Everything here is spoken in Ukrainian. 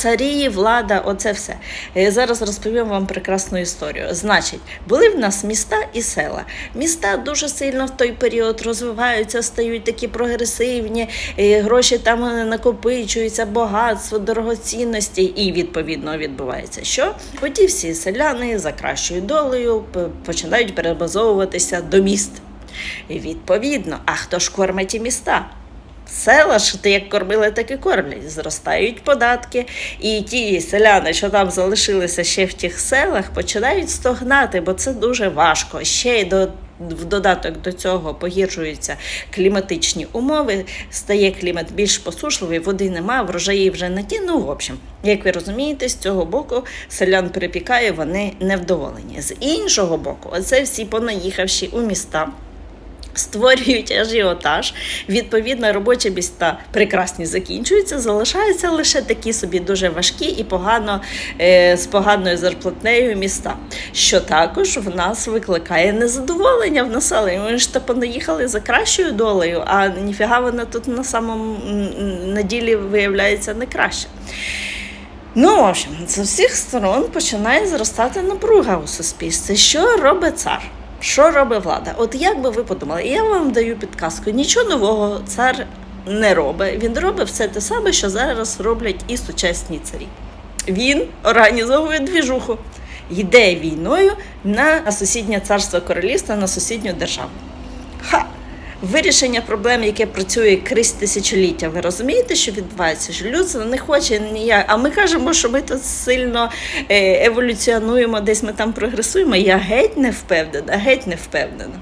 царі, влада, оце все. Е, Зараз розповім вам прекрасну історію. Значить, були в нас міста і села. Міста дуже сильно в той період розвиваються, стають такі прогресивні, е, гроші там е, накопичуються, багатство, дорогоцінності, і відповідно відбувається, що оті всі селяни за кращою долею починають перебазовуватися до міст. І відповідно, а хто ж кормить ті міста? Села ж ти як кормили, так і кормлять. Зростають податки, і ті селяни, що там залишилися ще в тих селах, починають стогнати, бо це дуже важко. Ще й до. В додаток до цього погіршуються кліматичні умови, стає клімат більш посушливий, води нема, врожаї вже не ті. Ну, в общем, як ви розумієте, з цього боку селян перепікає, вони невдоволені. З іншого боку, оце всі понаїхавші у міста створюють ажіотаж. Відповідно, робочі міста прекрасні закінчуються, залишаються лише такі собі дуже важкі і погано е, з поганою зарплатнею міста, що також в нас викликає незадоволення в населенні. Вони ж то понаїхали за кращою долею, а ніфіга вона тут на самому на ділі виявляється не краще. Ну, в общем, з усіх сторон починає зростати напруга у суспільстві. Що робить цар? Що робить влада? От як би ви подумали, я вам даю підказку: нічого нового цар не робить. Він робить все те саме, що зараз роблять і сучасні царі. Він організовує двіжуху, йде війною на сусіднє царство королівства, на сусідню державу. Вирішення проблем, яке працює крізь тисячоліття. Ви розумієте, що відбувається? Що людство не хоче ніяк. А ми кажемо, що ми тут сильно е, еволюціонуємо, десь ми там прогресуємо. Я геть не впевнена, геть не впевнена.